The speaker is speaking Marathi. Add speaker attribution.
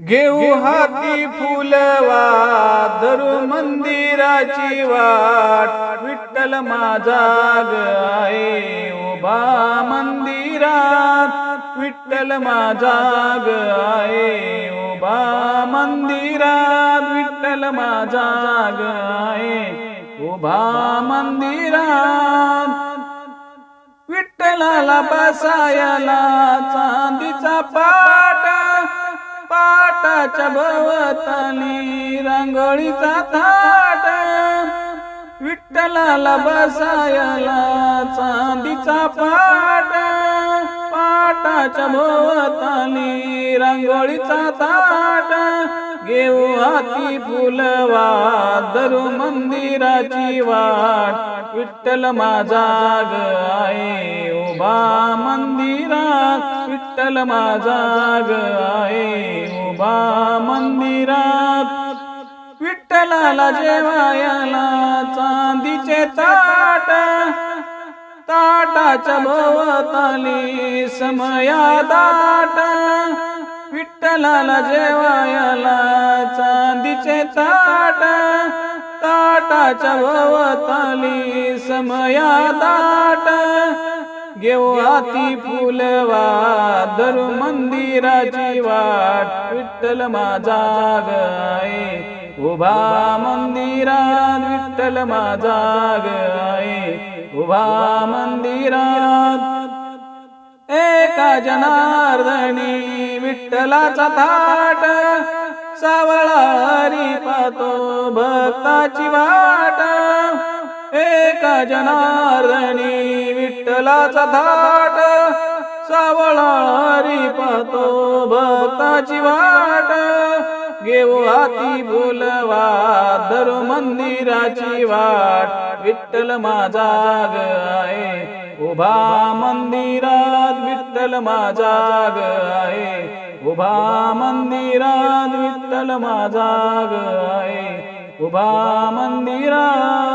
Speaker 1: घेऊ हाती फुलवा धरू मंदिराची वाट. विठ्ठल माझा ग आहे उभा मंदिरात. विठ्ठल माझा ग आहे उभा मंदिरात. विठ्ठल माझा ग आहे उभा मंदिरात. विठ्ठलाला बसायला चांदीचा पाट ताटाच्या भवताली रांगोळीचा थाट. विठ्ठलाला बसायला चांदीचा पाट. पाटाच्या भोवताली रांगोळीचा ताट घेऊ हाती फुलवा धरू मंदिराची वाट. विठ्ठल माझा ग आहे उभा मंदिरात विठ्ठल माझा ग आहे. उभा मंदिरात विठ्ठलाला जेवायाला चांदीचे ताट ताटाच्या भोवताली समया दाट. विठ्ठलाला जेवायाला चांदीचे ताट ताटाच्या भोवताली समया दाट. घेऊ हाती फुलवा धरू मंदिराची वाट विठ्ठल माझा गाय उभा मंदिरात विठ्ठल माझा ग आहे. उभा मंदिरात एका जनार्दनी विठ्ठलाचा थाट सावळा हरी पातो भक्ताची वाट. एका विठ्ठलाचा थाट सावळारी पाहतो भक्ताची वाट. घेऊ हाती बोलवा धरू मंदिराची वाट. विठ्ठल माझा ग आहे उभा मंदिरात विठ्ठल माझा ग आहे. उभा मंदिरात विठ्ठल माझा ग आहे. उभा मंदिरात